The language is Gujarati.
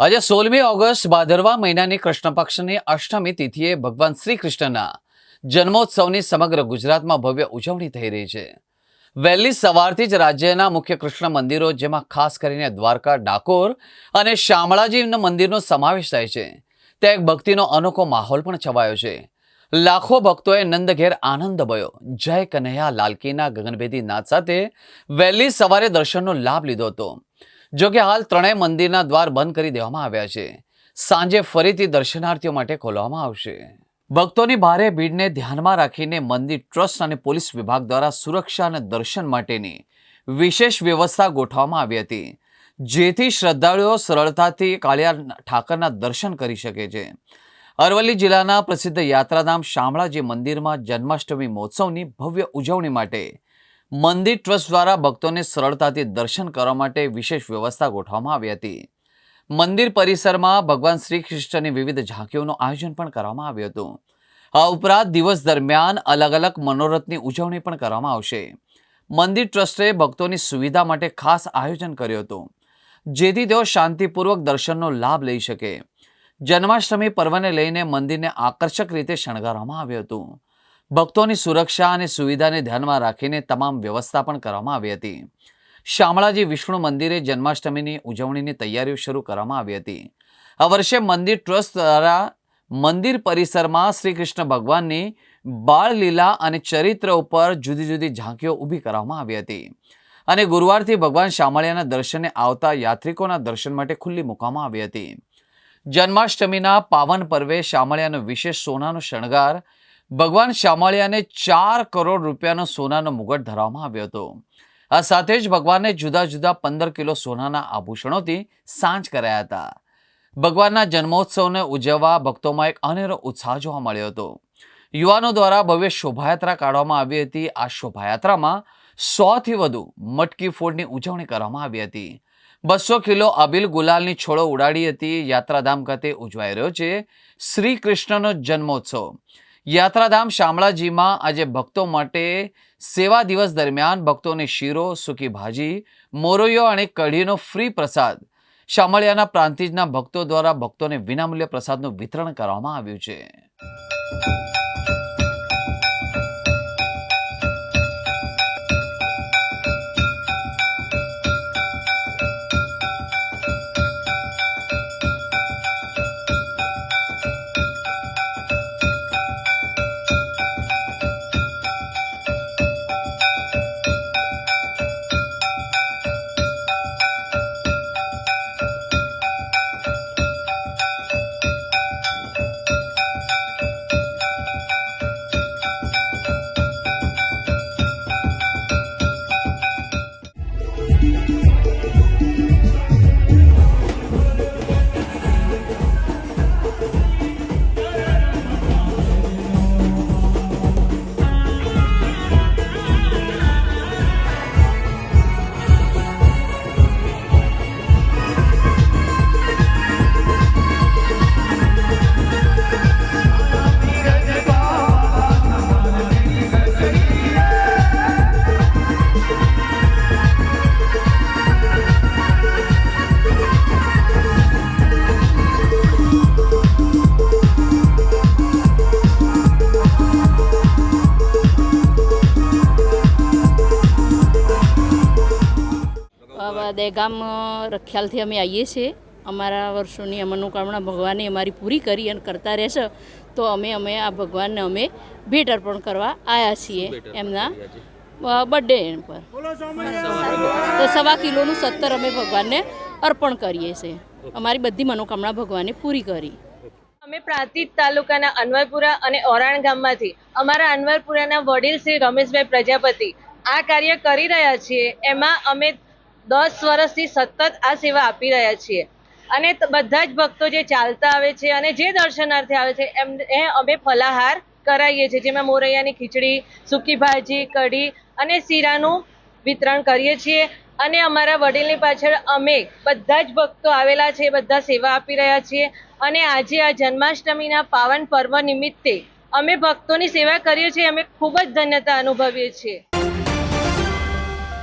આજે સોળમી ઓગસ્ટ ભાદરવા મહિનાની કૃષ્ણ પક્ષની અષ્ટમી તિથિએ ભગવાન શ્રી કૃષ્ણના જન્મોત્સવની સમગ્ર ગુજરાતમાં ભવ્ય ઉજવણી થઈ રહી છે. વહેલી સવારથી જ રાજ્યના મુખ્ય કૃષ્ણ મંદિરો, જેમાં ખાસ કરીને દ્વારકા, ડાકોર અને શામળાજીના મંદિરનો સમાવેશ થાય છે, ત્યાં એક ભક્તિનો અનોખો માહોલ પણ છવાયો છે. લાખો ભક્તોએ નંદઘેર આનંદ ભયો જય કનૈયા લાલકીના ગગનભેદી નાદ સાથે વહેલી સવારે દર્શનનો લાભ લીધો હતો. જો કે હાલ ત્રણેય મંદિરના દ્વાર બંધ કરી દેવામાં આવ્યા છે. સાંજે ફરીથી દર્શનાર્થીઓ માટે ખોલવામાં આવશે. ભક્તોની ભારે ભીડને ધ્યાનમાં રાખીને મંદિર ટ્રસ્ટ અને પોલીસ વિભાગ દ્વારા સુરક્ષા અને દર્શન માટેની વિશેષ વ્યવસ્થા ગોઠવવામાં આવી હતી, જેથી શ્રદ્ધાળુઓ સરળતાથી કાળિયા ઠાકરના દર્શન કરી શકે છે. અરવલ્લી જિલ્લાના પ્રસિદ્ધ યાત્રાધામ શામળાજી મંદિરમાં જન્માષ્ટમી મહોત્સવની ભવ્ય ઉજવણી માટે મંદિર ટ્રસ્ટ દ્વારા ભક્તોને સરળતાથી દર્શન કરવા માટે વિશેષ વ્યવસ્થા ગોઠવવામાં આવી હતી. મંદિર પરિસરમાં ભગવાન શ્રી કૃષ્ણની વિવિધ ઝાંકીઓનું આયોજન પણ કરવામાં આવ્યું હતું. આ ઉપરાંત દિવસ દરમિયાન અલગ અલગ મનોરથની ઉજવણી પણ કરવામાં આવશે. મંદિર ટ્રસ્ટે ભક્તોની સુવિધા માટે ખાસ આયોજન કર્યું હતું. જેથી તેઓ શાંતિપૂર્વક દર્શનનો લાભ લઈ શકે. જન્માષ્ટમી પર્વને લઈને મંદિરને આકર્ષક રીતે શણગારવામાં આવ્યું હતું. ભક્તોની સુરક્ષા અને સુવિધાને ધ્યાનમાં રાખીને તમામ વ્યવસ્થા પણ કરવામાં આવી હતી. શામળાજી વિષ્ણુ મંદિરે જન્માષ્ટમીની ઉજવણીની તૈયારીઓ શરૂ કરવામાં આવી હતી. આ વર્ષે મંદિર ટ્રસ્ટ દ્વારા મંદિર પરિસરમાં શ્રી કૃષ્ણ ભગવાનની બાળલીલા અને ચરિત્ર ઉપર જુદી જુદી ઝાંકીઓ ઊભી કરવામાં આવી હતી. અને ગુરુવારથી ભગવાન શામળિયાના દર્શને આવતા યાત્રિકોના દર્શન માટે ખુલ્લી મૂકવામાં આવી હતી. જન્માષ્ટમીના પાવન પર્વે શામળિયાનો વિશેષ સોનાનો શણગાર ભગવાન શામળિયાને ચાર કરોડ રૂપિયાનો સોનાનો મુગટ ધરવામાં આવ્યો હતો. આ સાથે જ ભગવાનને જુદા જુદા પંદર કિલો સોનાના આભૂષણોથી સાંજ કરાયા હતા. ભગવાનના જન્મોત્સવને ઉજવવા ભક્તોમાં એક અનેરો ઉત્સાહ જોવા મળ્યો હતો. યુવાનો દ્વારા ભવ્ય શોભાયાત્રા કાઢવામાં આવી હતી. આ શોભાયાત્રામાં સોથી વધુ મટકી ફોડની ઉજવણી કરવામાં આવી હતી. બસો કિલો અબિલ ગુલાલની છોડો ઉડાડી હતી. યાત્રાધામ ખાતે ઉજવાઈ રહ્યો છે શ્રી કૃષ્ણનો જન્મોત્સવ. યાત્રાધામ શામળાજીમાં આજે ભક્તો માટે સેવા દિવસ દરમિયાન ભક્તોને શીરો, સૂકી ભાજી, મોરૈયો અને કઢીનો ફ્રી પ્રસાદ. શામળિયાના પ્રાંતિજના ભક્તો દ્વારા ભક્તોને વિનામૂલ્ય પ્રસાદનું વિતરણ કરવામાં આવ્યું છે. દહેગામ રખિયાલથી અમે આવીએ છીએ. અમારા વર્ષોની મનોકામના ભગવાને અમારી પૂરી કરી અને કરતા રહેશે. તો અમે અમે આ ભગવાનને અમે ભેટ અર્પણ કરવા આવ્યા છીએ. એમના બર્થડે પર. તો સવા કિલોનું સત્તર અમે ભગવાનને અર્પણ કરીએ છીએ. અમારી બધી મનોકામના ભગવાને પૂરી કરી. અમે પ્રાંતિજ તાલુકાના અનવરપુરા અને ઓરાણ ગામમાંથી અમારા અનવરપુરાના વડીલ શ્રી રમેશભાઈ પ્રજાપતિ આ કાર્ય કરી રહ્યા છીએ. એમાં અમે દસ વર્ષથી સતત આ સેવા આપી રહ્યા છીએ. અને બધા જ ભક્તો જે ચાલતા આવે છે અને જે દર્શનાર્થે આવે છે, એમ, એ અમે ફલાહાર કરાવીએ છીએ. જેમાં મોરૈયાની ખીચડી, સૂકી ભાજી, કઢી અને શીરાનું વિતરણ કરીએ છીએ. અને અમારા વડીલની પાછળ અમે બધા જ ભક્તો આવેલા છે, બધા સેવા આપી રહ્યા છીએ. અને આજે આ જન્માષ્ટમીના પાવન પર્વ નિમિત્તે અમે ભક્તોની સેવા કરીએ છીએ. અમે ખૂબ જ ધન્યતા અનુભવીએ છીએ.